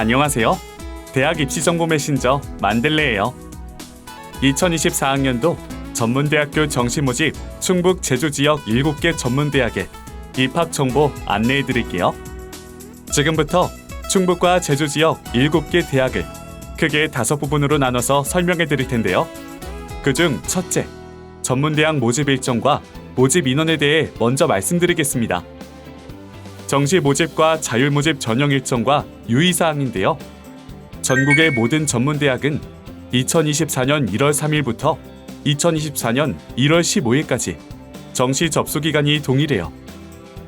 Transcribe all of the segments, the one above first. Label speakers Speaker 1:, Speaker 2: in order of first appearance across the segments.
Speaker 1: 안녕하세요. 대학 입시 정보 메신저 만들레예요. 2024학년도 전문대학교 정시 모집 충북 제주 지역 7개 전문대학에 입학 정보 안내해 드릴게요. 지금부터 충북과 제주 지역 7개 대학을 크게 다섯 부분으로 나눠서 설명해 드릴 텐데요. 그중 첫째, 전문대학 모집 일정과 모집 인원에 대해 먼저 말씀드리겠습니다. 정시 모집과 자율 모집 전형 일정과 유의 사항인데요. 전국의 모든 전문대학은 2024년 1월 3일부터 2024년 1월 15일까지 정시 접수 기간이 동일해요.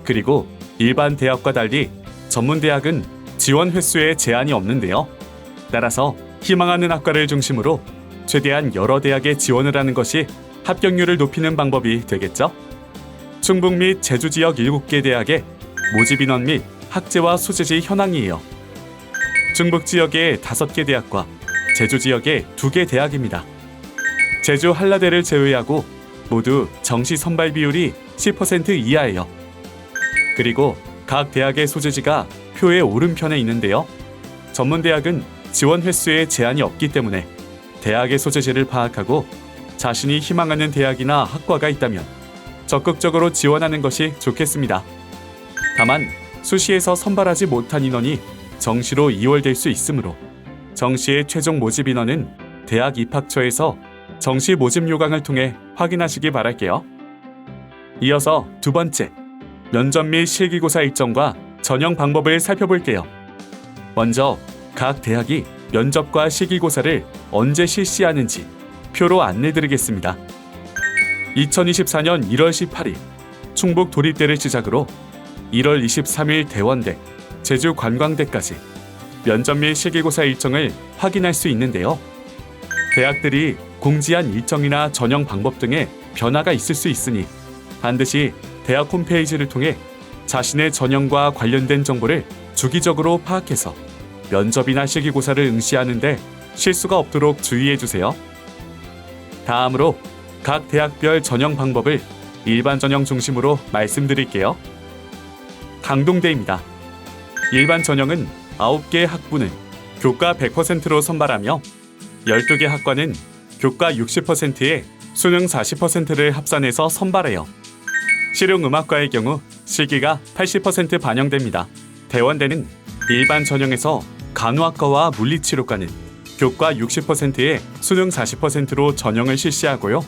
Speaker 1: 그리고 일반 대학과 달리 전문대학은 지원 횟수에 제한이 없는데요. 따라서 희망하는 학과를 중심으로 최대한 여러 대학에 지원을 하는 것이 합격률을 높이는 방법이 되겠죠. 충북 및 제주 지역 7개 대학의 모집 인원 및 학제와 소재지 현황이에요. 충북 지역의 5개 대학과 제주 지역의 2개 대학입니다. 제주 한라대를 제외하고 모두 정시 선발 비율이 10% 이하예요. 그리고 각 대학의 소재지가 표의 오른편에 있는데요. 전문 대학은 지원 횟수에 제한이 없기 때문에 대학의 소재지를 파악하고 자신이 희망하는 대학이나 학과가 있다면 적극적으로 지원하는 것이 좋겠습니다. 다만 수시에서 선발하지 못한 인원이 정시로 이월될 수 있으므로 정시의 최종 모집 인원은 대학 입학처에서 정시 모집 요강을 통해 확인하시기 바랄게요. 이어서 두 번째, 면접 및 실기고사 일정과 전형 방법을 살펴볼게요. 먼저 각 대학이 면접과 실기고사를 언제 실시하는지 표로 안내드리겠습니다. 2024년 1월 18일 충북 도립대를 시작으로 1월 23일 대원대, 제주 관광대까지 면접 및 실기고사 일정을 확인할 수 있는데요. 대학들이 공지한 일정이나 전형 방법 등의 변화가 있을 수 있으니 반드시 대학 홈페이지를 통해 자신의 전형과 관련된 정보를 주기적으로 파악해서 면접이나 실기고사를 응시하는데 실수가 없도록 주의해 주세요. 다음으로 각 대학별 전형 방법을 일반 전형 중심으로 말씀드릴게요. 강동대입니다. 일반 전형은 9개 학부는 교과 100%로 선발하며 12개 학과는 교과 60%에 수능 40%를 합산해서 선발해요. 실용음악과의 경우 실기가 80% 반영됩니다. 대원대는 일반 전형에서 간호학과와 물리치료과는 교과 60%에 수능 40%로 전형을 실시하고요.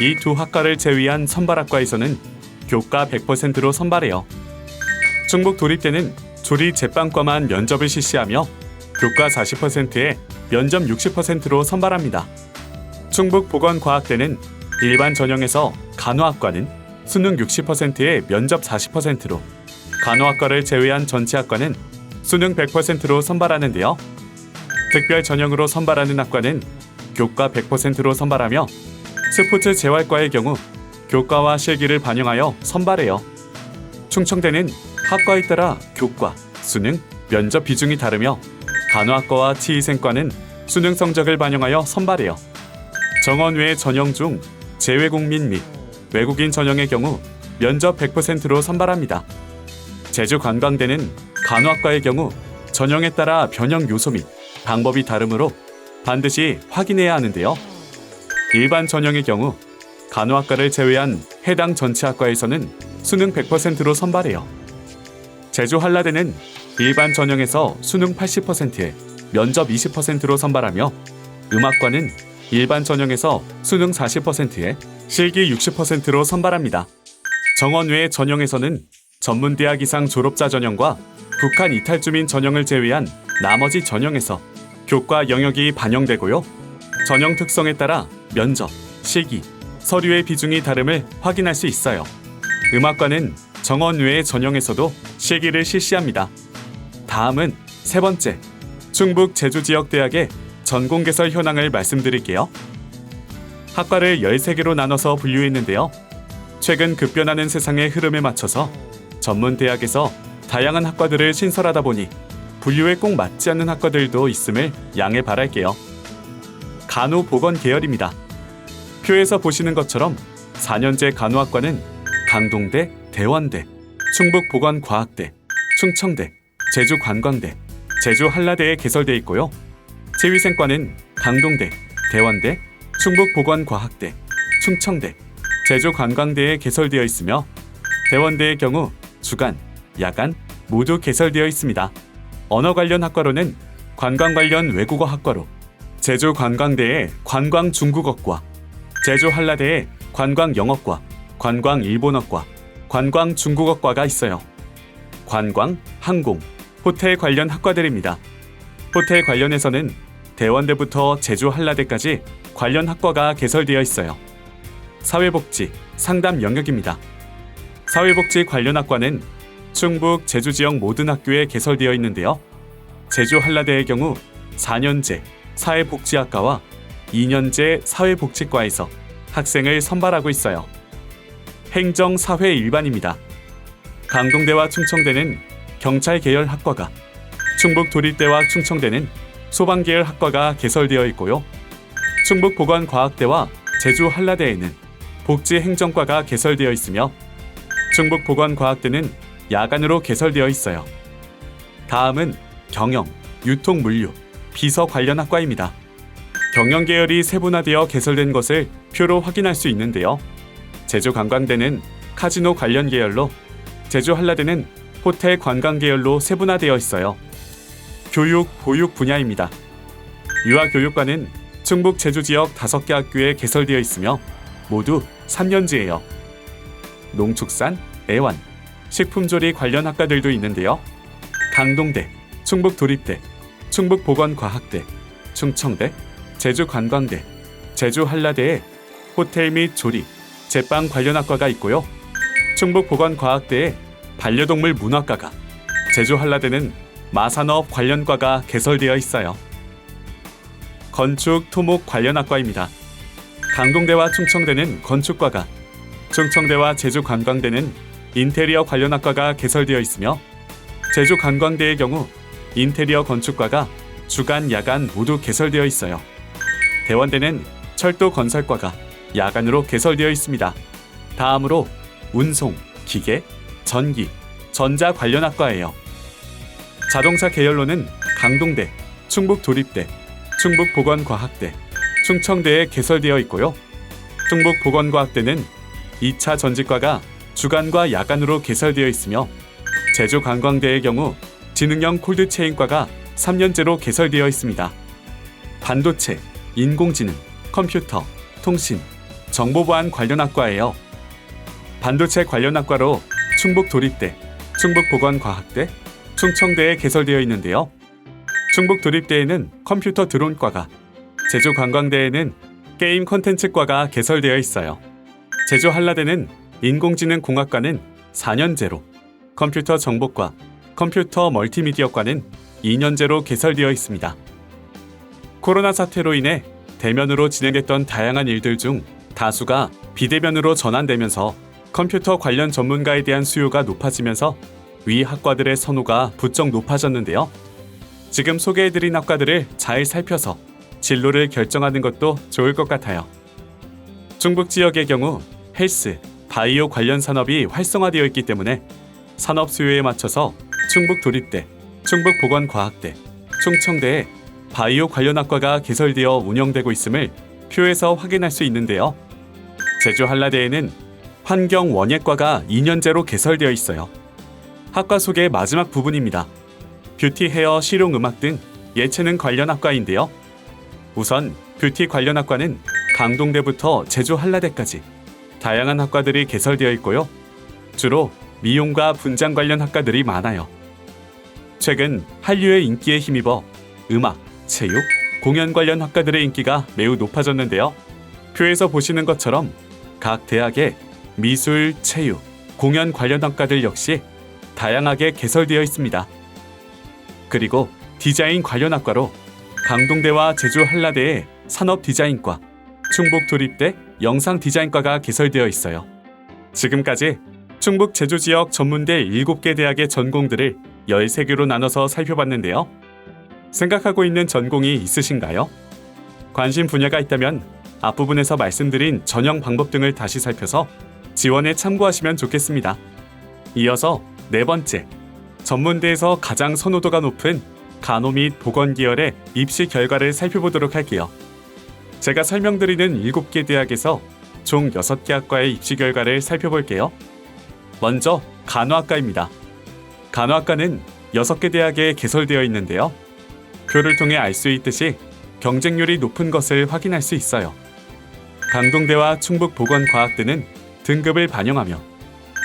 Speaker 1: 이 두 학과를 제외한 선발학과에서는 교과 100%로 선발해요. 충북 도립대는 조리 제빵과만 면접을 실시하며 교과 40%에 면접 60%로 선발합니다. 충북 보건과학대는 일반 전형에서 간호학과는 수능 60%에 면접 40%로 간호학과를 제외한 전체 학과는 수능 100%로 선발하는데요. 특별 전형으로 선발하는 학과는 교과 100%로 선발하며 스포츠 재활과의 경우 교과와 실기를 반영하여 선발해요. 충청대는 학과에 따라 교과, 수능, 면접 비중이 다르며 간호학과와 치의생과는 수능 성적을 반영하여 선발해요. 정원 외 전형 중 재외국민 및 외국인 전형의 경우 면접 100%로 선발합니다. 제주 관광대는 간호학과의 경우 전형에 따라 변형 요소 및 방법이 다르므로 반드시 확인해야 하는데요. 일반 전형의 경우 간호학과를 제외한 해당 전체 학과에서는 수능 100%로 선발해요. 제주 한라대는 일반 전형에서 수능 80%에 면접 20%로 선발하며 음악과는 일반 전형에서 수능 40%에 실기 60%로 선발합니다. 정원 외 전형에서는 전문대학 이상 졸업자 전형과 북한 이탈 주민 전형을 제외한 나머지 전형에서 교과 영역이 반영되고요. 전형 특성에 따라 면접, 실기, 서류의 비중이 다름을 확인할 수 있어요. 음악과는 정원 외 전형에서도 실기를 실시합니다. 다음은 세 번째, 충북 제주 지역 대학의 전공 개설 현황을 말씀드릴게요. 학과를 13개로 나눠서 분류했는데요. 최근 급변하는 세상의 흐름에 맞춰서 전문 대학에서 다양한 학과들을 신설하다 보니 분류에 꼭 맞지 않는 학과들도 있음을 양해 바랄게요. 간호 보건 계열입니다. 표에서 보시는 것처럼 4년제 간호학과는 강동대, 대원대, 충북보건과학대, 충청대, 제주관광대, 제주 한라대에 개설돼 있고요. 체위생과는 강동대, 대원대, 충북보건과학대, 충청대, 제주관광대에 개설되어 있으며 대원대의 경우 주간, 야간 모두 개설되어 있습니다. 언어 관련 학과로는 관광 관련 외국어 학과로 제주 관광대에 관광 중국어과, 제주 한라대에 관광 영어과, 관광 일본어과, 관광 중국어과가 있어요. 관광, 항공, 호텔 관련 학과들입니다. 호텔 관련해서는 대원대부터 제주 한라대까지 관련 학과가 개설되어 있어요. 사회복지, 상담 영역입니다. 사회복지 관련 학과는 충북 제주 지역 모든 학교에 개설되어 있는데요. 제주 한라대의 경우 4년제 사회복지학과와 2년제 사회복지과에서 학생을 선발하고 있어요. 행정 사회 일반입니다. 강동대와 충청대는 경찰 계열 학과가, 충북 도립대와 충청대는 소방 계열 학과가 개설되어 있고요. 충북 보건과학대와 제주 한라대에는 복지 행정과가 개설되어 있으며 충북 보건과학대는 야간으로 개설되어 있어요. 다음은 경영, 유통 물류, 비서 관련 학과입니다. 경영 계열이 세분화되어 개설된 것을 표로 확인할 수 있는데요. 제주 관광대는 카지노 관련 계열로 제주 한라대는 호텔 관광 계열로 세분화되어 있어요. 교육, 보육 분야입니다. 유아교육과는 충북 제주 지역 5개 학교에 개설되어 있으며 모두 3년제예요. 농축산, 애완, 식품조리 관련 학과들도 있는데요. 강동대, 충북도립대, 충북보건과학대, 충청대, 제주관광대, 제주한라대에 호텔 및 조리, 제빵 관련 학과가 있고요. 충북보건과학대에 반려동물 문화과가, 제주한라대는 마산업 관련과가 개설되어 있어요. 건축, 토목 관련 학과입니다. 강동대와 충청대는 건축과가, 충청대와 제주관광대는 인테리어 관련 학과가 개설되어 있으며 제주관광대의 경우 인테리어 건축과가 주간, 야간 모두 개설되어 있어요. 대원대는 철도 건설과가 야간으로 개설되어 있습니다. 다음으로 운송, 기계, 전기, 전자 관련 학과예요. 자동차 계열로는 강동대, 충북 도립대, 충북 보건과학대, 충청대에 개설되어 있고요. 충북 보건과학대는 2차 전직과가 주간과 야간으로 개설되어 있으며 제주 관광대의 경우 지능형 콜드체인과가 3년제로 개설되어 있습니다. 반도체, 인공지능, 컴퓨터, 통신, 정보보안 관련 학과예요. 반도체 관련 학과로 충북 도립대, 충북보건과학대, 충청대에 개설되어 있는데요. 충북 도립대에는 컴퓨터 드론과가, 제주 관광대에는 게임 콘텐츠과가 개설되어 있어요. 제주 한라대는 인공지능 공학과는 4년제로, 컴퓨터 정보과, 컴퓨터 멀티미디어과는 2년제로 개설되어 있습니다. 코로나 사태로 인해 대면으로 진행됐던 다양한 일들 중 다수가 비대면으로 전환되면서 컴퓨터 관련 전문가에 대한 수요가 높아지면서 위 학과들의 선호가 부쩍 높아졌는데요. 지금 소개해드린 학과들을 잘 살펴서 진로를 결정하는 것도 좋을 것 같아요. 중북 지역의 경우 헬스, 바이오 관련 산업이 활성화되어 있기 때문에 산업 수요에 맞춰서 충북 도립대, 충북 보건과학대, 충청대에 바이오 관련 학과가 개설되어 운영되고 있음을 표에서 확인할 수 있는데요. 제주 한라대에는 환경 원예과가 2년제로 개설되어 있어요. 학과 소개 마지막 부분입니다. 뷰티 헤어 실용 음악 등 예체능 관련 학과인데요. 우선 뷰티 관련 학과는 강동대부터 제주 한라대까지 다양한 학과들이 개설되어 있고요. 주로 미용과 분장 관련 학과들이 많아요. 최근 한류의 인기에 힘입어 음악, 체육, 공연 관련 학과들의 인기가 매우 높아졌는데요. 표에서 보시는 것처럼 각 대학의 미술, 체육, 공연 관련 학과들 역시 다양하게 개설되어 있습니다. 그리고 디자인 관련 학과로 강동대와 제주 한라대의 산업 디자인과, 충북 도립대 영상 디자인과가 개설되어 있어요. 지금까지 충북 제주 지역 전문대 7개 대학의 전공들을 13개로 나눠서 살펴봤는데요. 생각하고 있는 전공이 있으신가요? 관심 분야가 있다면 앞부분에서 말씀드린 전형 방법 등을 다시 살펴서 지원에 참고하시면 좋겠습니다. 이어서 네 번째, 전문대에서 가장 선호도가 높은 간호 및 보건 계열의 입시 결과를 살펴보도록 할게요. 제가 설명드리는 7개 대학에서 총 6개 학과의 입시 결과를 살펴볼게요. 먼저 간호학과입니다. 간호학과는 6개 대학에 개설되어 있는데요. 표를 통해 알 수 있듯이 경쟁률이 높은 것을 확인할 수 있어요. 강동대와 충북보건과학대는 등급을 반영하며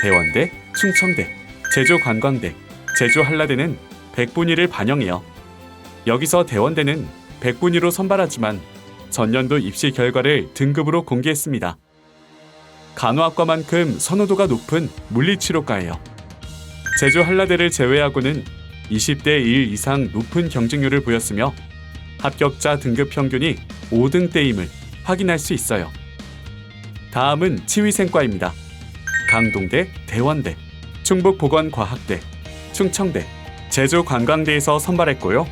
Speaker 1: 대원대, 충청대, 제주관광대, 제주한라대는 100분위를 반영해요. 여기서 대원대는 100분위로 선발하지만 전년도 입시 결과를 등급으로 공개했습니다. 간호학과만큼 선호도가 높은 물리치료과예요. 제주 한라대를 제외하고는 20대 1 이상 높은 경쟁률을 보였으며 합격자 등급 평균이 5등대임을 확인할 수 있어요. 다음은 치위생과입니다. 강동대, 대원대, 충북보건과학대, 충청대, 제주관광대에서 선발했고요.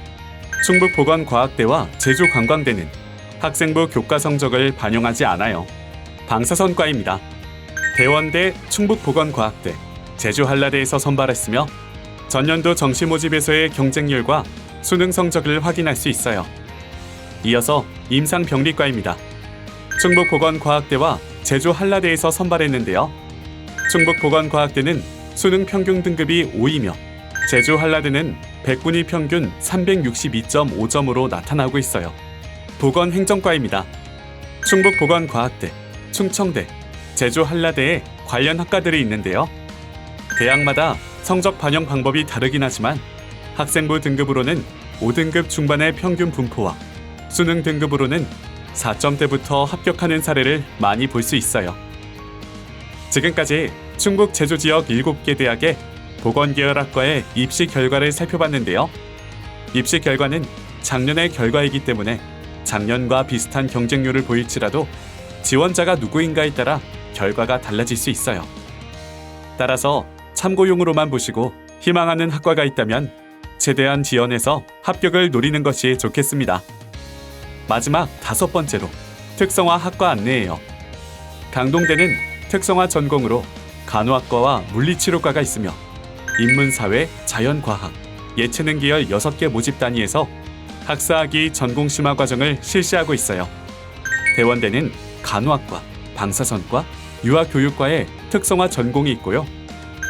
Speaker 1: 충북보건과학대와 제주관광대는 학생부 교과 성적을 반영하지 않아요. 방사선과입니다. 대원대, 충북보건과학대, 제주한라대에서 선발했으며 전년도 정시 모집에서의 경쟁률과 수능 성적을 확인할 수 있어요. 이어서 임상병리과입니다. 충북보건과학대와 제주 한라대에서 선발했는데요. 충북보건과학대는 수능 평균 등급이 5이며 제주 한라대는 100분위 평균 362.5점으로 나타나고 있어요. 보건행정과입니다. 충북보건과학대, 충청대, 제주 한라대에 관련 학과들이 있는데요. 대학마다 성적 반영 방법이 다르긴 하지만 학생부 등급으로는 5등급 중반의 평균 분포와 수능 등급으로는 4점대부터 합격하는 사례를 많이 볼 수 있어요. 지금까지 충북 제주 지역 7개 대학의 보건계열학과의 입시 결과를 살펴봤는데요. 입시 결과는 작년의 결과이기 때문에 작년과 비슷한 경쟁률을 보일지라도 지원자가 누구인가에 따라 결과가 달라질 수 있어요. 따라서 참고용으로만 보시고 희망하는 학과가 있다면 최대한 지원해서 합격을 노리는 것이 좋겠습니다. 마지막 다섯 번째로 특성화 학과 안내예요. 강동대는 특성화 전공으로 간호학과와 물리치료과가 있으며 인문사회, 자연과학, 예체능 계열 6개 모집 단위에서 학사학위 전공 심화 과정을 실시하고 있어요. 대원대는 간호학과, 방사선과, 유아교육과의 특성화 전공이 있고요.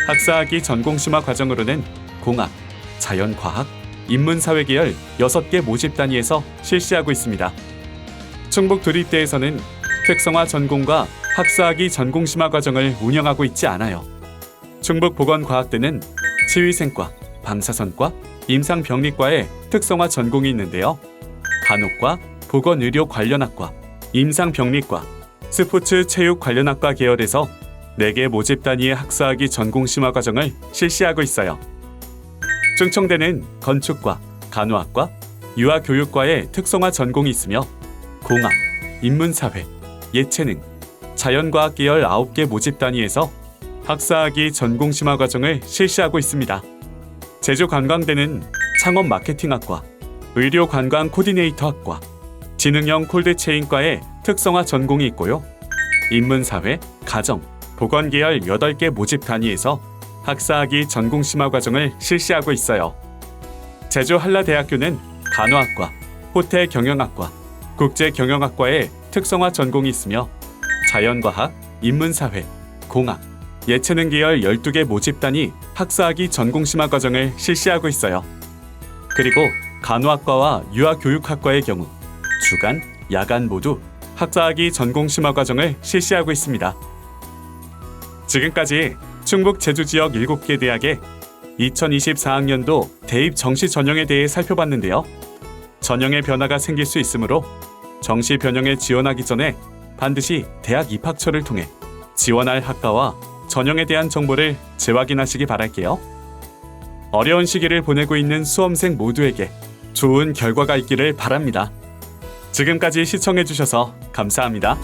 Speaker 1: 학사학위 전공 심화 과정으로는 공학, 자연과학, 인문사회 계열 6개 모집 단위에서 실시하고 있습니다. 충북 도립대에서는 특성화 전공과 학사학위 전공 심화 과정을 운영하고 있지 않아요. 충북 보건과학대는 치위생과, 방사선과, 임상병리과의 특성화 전공이 있는데요. 간호과, 보건의료 관련학과, 임상병리과, 스포츠 체육 관련학과 계열에서 4개 모집 단위의 학사학위 전공 심화 과정을 실시하고 있어요. 충청대는 건축과, 간호학과, 유아교육과의 특성화 전공이 있으며 공학, 인문사회, 예체능, 자연과학 계열 9개 모집 단위에서 학사학위 전공 심화 과정을 실시하고 있습니다. 제주관광대는 창업 마케팅학과, 의료관광 코디네이터학과, 지능형 콜드체인과의 특성화 전공이 있고요. 인문사회, 가정, 보건 계열 8개 모집 단위에서 학사학위 전공 심화 과정을 실시하고 있어요. 제주 한라대학교는 간호학과, 호텔 경영학과, 국제 경영학과의 특성화 전공이 있으며 자연과학, 인문사회, 공학, 예체능 계열 12개 모집 단위 학사학위 전공 심화 과정을 실시하고 있어요. 그리고 간호학과와 유아교육학과의 경우 주간, 야간 모두 학사학위 전공 심화 과정을 실시하고 있습니다. 지금까지 충북 제주 지역 7개 대학의 2024학년도 대입 정시 전형에 대해 살펴봤는데요. 전형의 변화가 생길 수 있으므로 정시 변형에 지원하기 전에 반드시 대학 입학처를 통해 지원할 학과와 전형에 대한 정보를 재확인하시기 바랄게요. 어려운 시기를 보내고 있는 수험생 모두에게 좋은 결과가 있기를 바랍니다. 지금까지 시청해주셔서 감사합니다.